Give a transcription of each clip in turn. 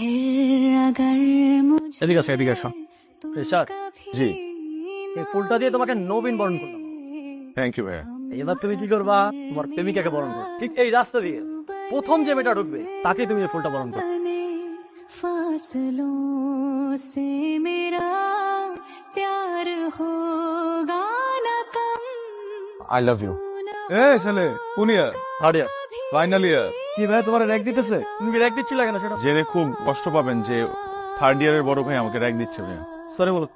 फिर अगर मुझे এদিকে আসো এদিকে আসো রিশাদ জি এই ফুলটা দিয়ে তোমাকে নবীন বরণ করলাম থ্যাংক ইউ ভাইয়া এবার তুমি কি করবা তোমার প্রেমিকাকে বরণ করো ঠিক এই রাস্তা দিয়ে প্রথম যে মেয়েটা ঢুকবে তাকে তুমি এই ফুলটা বরণ করো बने फासलों से मेरा प्यार होगा न कम আই লাভ ইউ এ ছেলে পুনিয়া হারিয়া ফাইনাল ইয়ার কি ভাই তোমার র্যাক দিতেছে? তুমি কি র্যাক দিচ্ছিলে কেন সেটা? জেনে খুব কষ্ট পাবেন যে থার্ড ইয়ারের বড় ভাই আমাকে র্যাক দিচ্ছে ভাইয়া। সরি বলো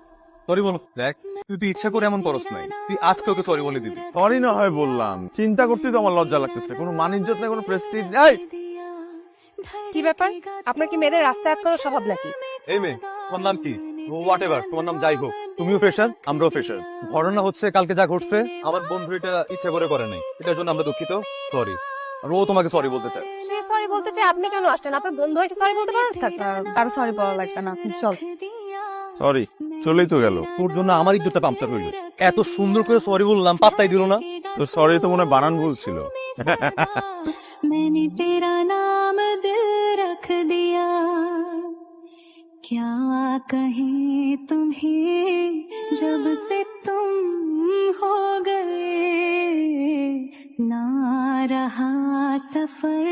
সরি বলো। দেখ তুই তো ইচ্ছা করে এমন করস নাই। তুই আজকে ওকে সরি বলে দিবি। সরি না হয় বললাম। চিন্তা করতেই তো আমার লজ্জা লাগতেছে। কোনো মানিজ্যত নেই কোনো প্রেস্টিজ নাই। কি ব্যাপার? আপনার কি মেয়েদের রাস্তায় আটকানোর স্বভাব নাকি? এই মেয়ে তোমার নাম কি? হোয়াট এভার তোমার নাম যাই হোক। তুমিও ফ্রেশার আমরাও ফ্রেশার ঘটনা হচ্ছে কালকে যা ঘটছে আমার বন্ধু এটা ইচ্ছা করে করে নাই। এটার জন্য আমরা দুঃখিত। সরি আর ও তোমাকে সরি বলতে চায় সে সরি বলতে চাই আপনি কেন আসছেন আপনার বন্ধু হয়েছে সরি বলতে পারেন থাক কারো সরি বলা লাগবে না আপনি চল সরি চলেই তো গেল তোর জন্য আমার ইজ্জতটা পাম্পচার হইল এত সুন্দর করে সরি বললাম পাত্তাই দিল না তো সরি তো মনে হয় বানান ভুল ছিল मैंने तेरा नाम दिल रख दिया क्या कहें तुम्हें जब से तुम हो गए ना रहा सफर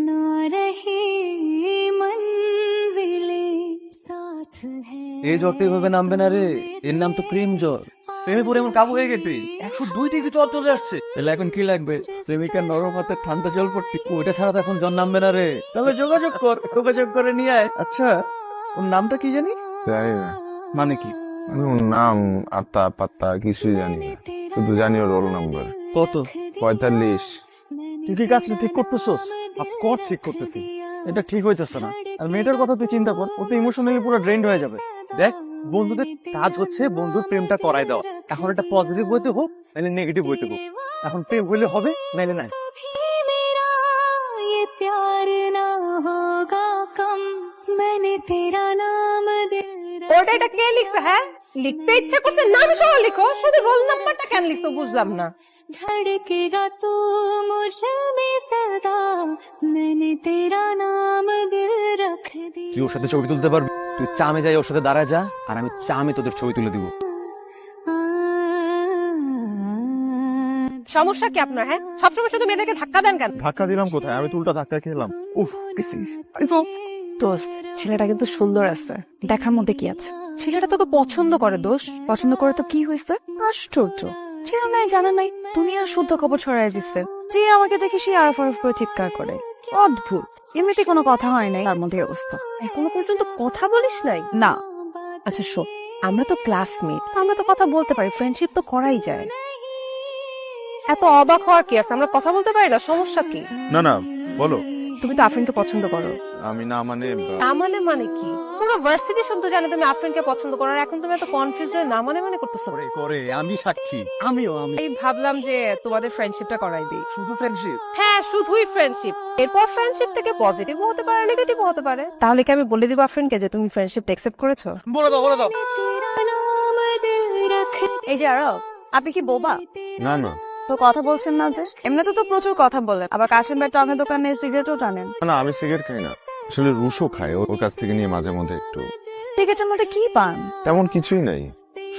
ना रही मंजिले साथ है এই জ্বর তো এভাবে নামবে না রে এর নাম তো প্রেম জ্বর প্রেমে পরে এমন কাবু হয়ে গেছে একশো দুই ডিগ্রি জ্বর চলে আসছে তাহলে এখন কি লাগবে প্রেমিকার নরম হাতে ঠান্ডা জল পড়তে ওইটা ছাড়া তো এখন জ্বর নামবে না রে তবে যোগাযোগ কর যোগাযোগ করে নিয়ে আয় আচ্ছা ওর নামটা কি জানি জানি না মানে কি আমি ওর নাম আত্মা পাত্তা কিছুই জানি না শুধু জানি ওর রোল নাম্বার কত পঁয়তাল্লিশ তুই কি কাজটা ঠিক করতেছস অফকোর্স ঠিক করতেছি এটা ঠিক হইতেছে না আর মেয়েটার কথা তুই চিন্তা কর ও তো ইমোশনালি পুরো ড্রেন্ড হয়ে যাবে দেখ বন্ধুদের কাজ হচ্ছে বন্ধুর প্রেমটা করাই দেওয়া এখন এটা পজিটিভ বইতে হোক নাহলে নেগেটিভ বইতে হোক এখন প্রেম হইলে হবে নাহলে নাই कभी मेरा ये प्यार ना होगा कम मैंने तेरा नाम दिल रख ওটা এটা কে লিখছে হ্যাঁ লিখতে ইচ্ছা করছে নাম সহ লিখো শুধু রোল নাম্বারটা কেন লিখছো বুঝলাম না धड़केगा तू मुझ में सदा मैंने तेरा नाम दिल रख তুই दिया ওর সাথে ছবি তুলতে পারবি তুই চামে যাই ওর সাথে দাঁড়ায় যা আর আমি চামে তোদের ছবি তুলে দিব সমস্যা কি আপনার হ্যাঁ সবসময় শুধু মেয়েদেরকে ধাক্কা দেন কেন ধাক্কা দিলাম কোথায় আমি তুলটা ধাক্কা খেলাম উফ দোস্ত ছেলেটা কিন্তু সুন্দর আছে। দেখার মধ্যে কি আছে? ছেলেটা তোকে পছন্দ করে দোষ পছন্দ করে তো কি হয়েছে? আশ্চর্য। ছেলে নাই জানা নাই। দুনিয়া শুদ্ধ খবর ছড়াই দিচ্ছে যে আমাকে দেখে সে আরফ আরফ করে চিৎকার করে। অদ্ভুত। এমনিতে কোনো কথা হয় নাই তার মধ্যে অবস্থা। এখনও পর্যন্ত কথা বলিস নাই? না। আচ্ছা শো আমরা তো ক্লাসমেট আমরা তো কথা বলতে পারি ফ্রেন্ডশিপ তো করাই যায়। এত অবাক হওয়ার কি আছে? আমরা কথা বলতে পারি না সমস্যা কি? না না বলো। তুমি তো আফরিনকে পছন্দ করো। আমি না মানে না মানে মানে কি? পুরো ভার্সিটি শুনতে জানো তুমি আফরিনকে পছন্দ করো আর এখন তুমি এত কনফিউজ হয়ে না মানে মানে করতেছো। করে করে আমি সাক্ষী আমিও আমি এই ভাবলাম যে তোমাদের ফ্রেন্ডশিপটা করাই দিই। শুধু ফ্রেন্ডশিপ হ্যাঁ শুধুই ফ্রেন্ডশিপ এরপর ফ্রেন্ডশিপ থেকে পজিটিভ হতে পারে নেগেটিভ হতে পারে। তাহলে কি আমি বলে দিব আফরিনকে যে তুমি ফ্রেন্ডশিপ অ্যাকসেপ্ট করেছ? বলে দাও বলে দাও। এই যে আরব আপনি কি বোবা? না না। তো কথা বলছেন না যে? এমনিতে তো প্রচুর কথা বলেন আবার কাশেম ভাই টঙের দোকানে সিগারেটও টানেন না আমি সিগারেট খাই না। আসলে রুশো খাই ওর কাছ থেকে নিয়ে মাঝে মধ্যে একটু। সিগারেটের মধ্যে কি পান? তেমন কিছুই নাই।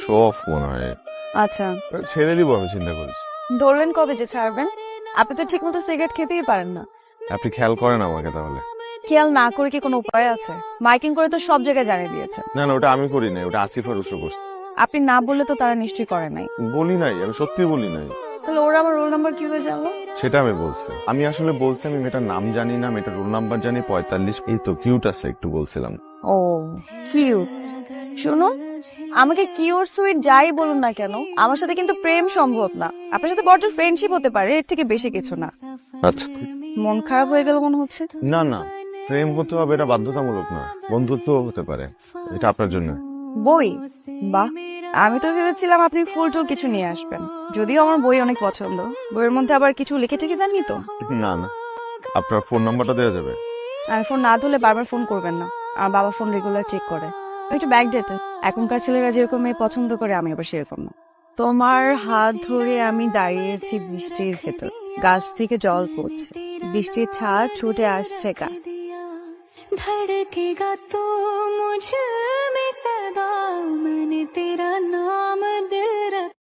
শো অফ মনে হয়। আচ্ছা। ছেড়ে দিব আমি চিন্তা করেছি ধরলেন কবে যে ছাড়বেন? আপনি তো ঠিক মতো সিগারেট খেতেই পারেন না। আপনি খেয়াল করেন আমাকে তাহলে। খেয়াল না করে কি কোনো উপায় আছে? মাইকিং করে তো সব জায়গায় জানিয়ে দিয়েছে। না না ওটা আমি করি নাই ওটা আসিফা রুশো করছে। আপনি না বললে তো তারা নিশ্চয়ই করে নাই। বলি নাই আমি সত্যি বলি নাই। তাহলে ওরা আমার রোল নাম্বার কীভাবে জানলো সেটা আমি বলছি। আমি আসলে বলছি আমি মেয়েটার নাম জানি না মেয়েটার রোল নাম্বার জানি পঁয়তাল্লিশ। এই তো কিউট আছে একটু বলছিলাম। ও কিউট শুনো আমাকে কিউর সুইট যাই বলুন না কেন আমার সাথে কিন্তু প্রেম সম্ভব না। আপনার সাথে বড় ফ্রেন্ডশিপ হতে পারে এর থেকে বেশি কিছু না। আচ্ছা মন খারাপ হয়ে গেল মনে হচ্ছে? না না প্রেম করতে হবে এটা বাধ্যতামূলক না বন্ধুত্ব হতে পারে এটা আপনার জন্য। বই? বাহ আমি তো ভেবেছিলাম আপনি ফুল টুল কিছু নিয়ে আসবেন। যদিও আমার বই অনেক পছন্দ। বইয়ের মধ্যে আবার কিছু লিখে টিখে দেননি তো? না না। আপনার ফোন নাম্বারটা দেওয়া যাবে। আর ফোন না ধরলে বারবার ফোন করবেন না। আর বাবা ফোন রেগুলার চেক করে। একটু ব্যাগ দিতে এখনকার ছেলেরা যেরকম মেয়ে পছন্দ করে আমি আবার সেরকম না। তোমার হাত ধরে আমি দাঁড়িয়েছি বৃষ্টির ভেতর। গাছ থেকে জল পড়ছে। বৃষ্টির ছাদ ছুটে আসছে গা। ধড়কেগা তো মুঝে। तेरा नाम